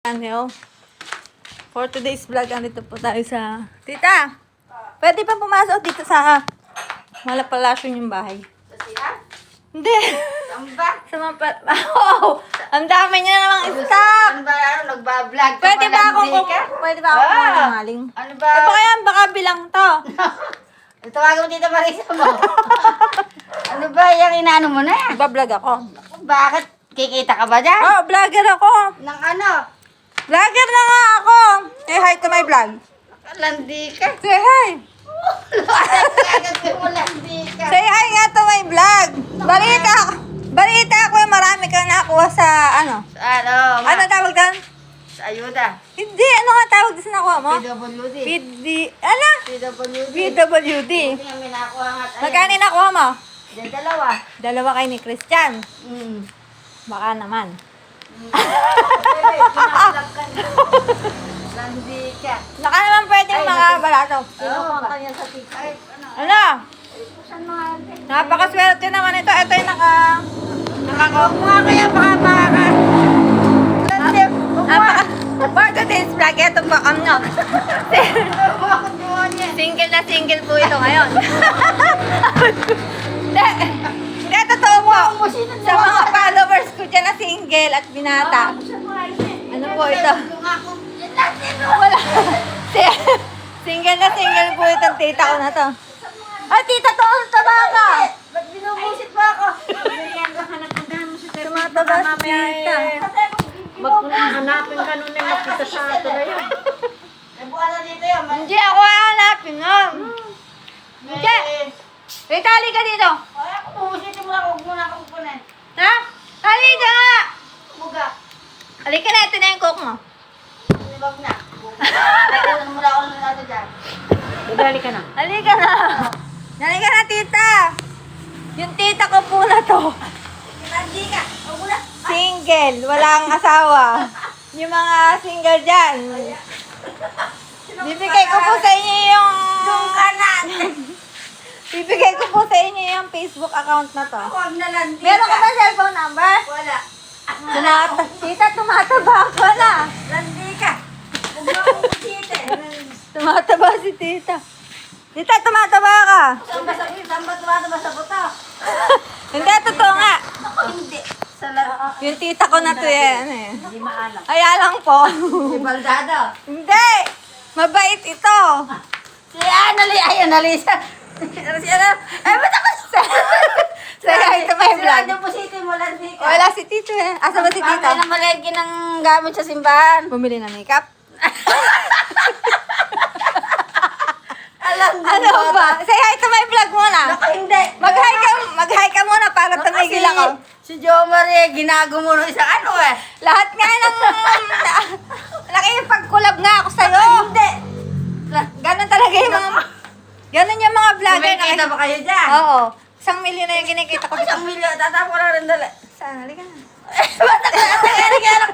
Ano? For today's vlog, andito po tayo sa... Tita! Pwede pa pumasok dito sa Malapalasyon yung bahay. Hindi. Ang ba? sa mga... Oh! Ang dami niya namang stock! Ano ba? Ano? Nagbablog ka Pwede ba akong... Malandi ka? Pwede ba akong Ah! kumuha ng maling? Ano ba? Eh, baka yan, baka bilang to. Tawagan mo dito Marisa mo. ano ba? Yung inaano mo na? Nagbablog ako. Bakit? Kikita ka ba dyan? Oh, vlogger ako. Nang ano? Vlogger na nga ako. Say hi to my vlog. Landi ka. Say hi. Say hi nga to my vlog. Balita ako. Balita ako yung marami kang nakuha sa ano. Ano? Ma? Ano tawag doon? Sa ayuda. Hindi, ano nga tawag doon sa nakuha mo? PWD. PD, ano? PWD. PWD. May nakuha nga. Magkano nakuha mo? Dalawa. Dalawa kay ni Christian. Mm. Baka naman. Pwede, pinaplug ka na. Landi ka. Baka naman pwede Ay, mga balato. Oo, ba? sa tita. Ay, ano? Ano? Napakaswerte naman ito. Ito yung naka... Nga kaya baka baka. Napaka... For today's vlog, ito po, ano? Mo niya? Single na single po ito ngayon. Hindi. Hindi, totoo po. Sa mga followers ko dyan na single at binata. Ano po ito? Wala. Si- single na single po itong tita ko na to. Ay, tita to, ang taba ka. Ba't binubusit mo ako? Tumataba si tita. Maghanapin ka nun eh, makita sa ato na yun. Nabuhala dito yun. Hindi ako hanapin nga. Hindi. Wait, tali ka dito. Ay, ako bubusitin mo ako. Huwag mo na akong punan. Ha? Tali ka nga. Ito na yung coke mo. Libag na. Nakunan mo na ako ng nato dyan. Idali ka na. Halika na. Halika na, tita. Yung tita ko po na to. Landi ka. Single, walang asawa. Yung mga single dyan. Bibigay ko po sa inyo yung... Doon ka na. Bibigay ko po sa inyo yung Facebook account na to. Meron ka ba cellphone number? Wala. Tumata tita, tumataba ka na. Landi ka. Tumataba si tita. Tita, tumataba ka. Saan ba tumataba sa buto? Hindi, totoo nga. Ako hindi. Yung tita ko na to yan. Eh. Hindi maalam. Ay, alang po. Si Baldado. Hindi! Mabait ito. Si Anali. Ay, Analisa. Si ano? Ay, ba't ako? Say hi to my Si vlog. Radyo Pusiti mo, Landi ka. Wala si Tito eh. Asa ba si Tito? Na malagi ng gamit sa simbahan? Bumili ng makeup? Alam Ano ba? Say hi to my vlog muna. Naku, hindi. Mag-hi ka, mag-hi ka muna para tumigil ako. Si Jo Marie, ginago mo nung isang ano eh. Lahat nga ng... Nakipag-collab nga ako sa'yo. Hindi. Ganon talaga yung mga... Ganon yung mga vlogger. Kumikita ba kayo dyan? Oo. Isang milyon na yung kinikita ko. Isang milyon, tatapo na rin dala. Saan? Halika na. Ba't ang kaya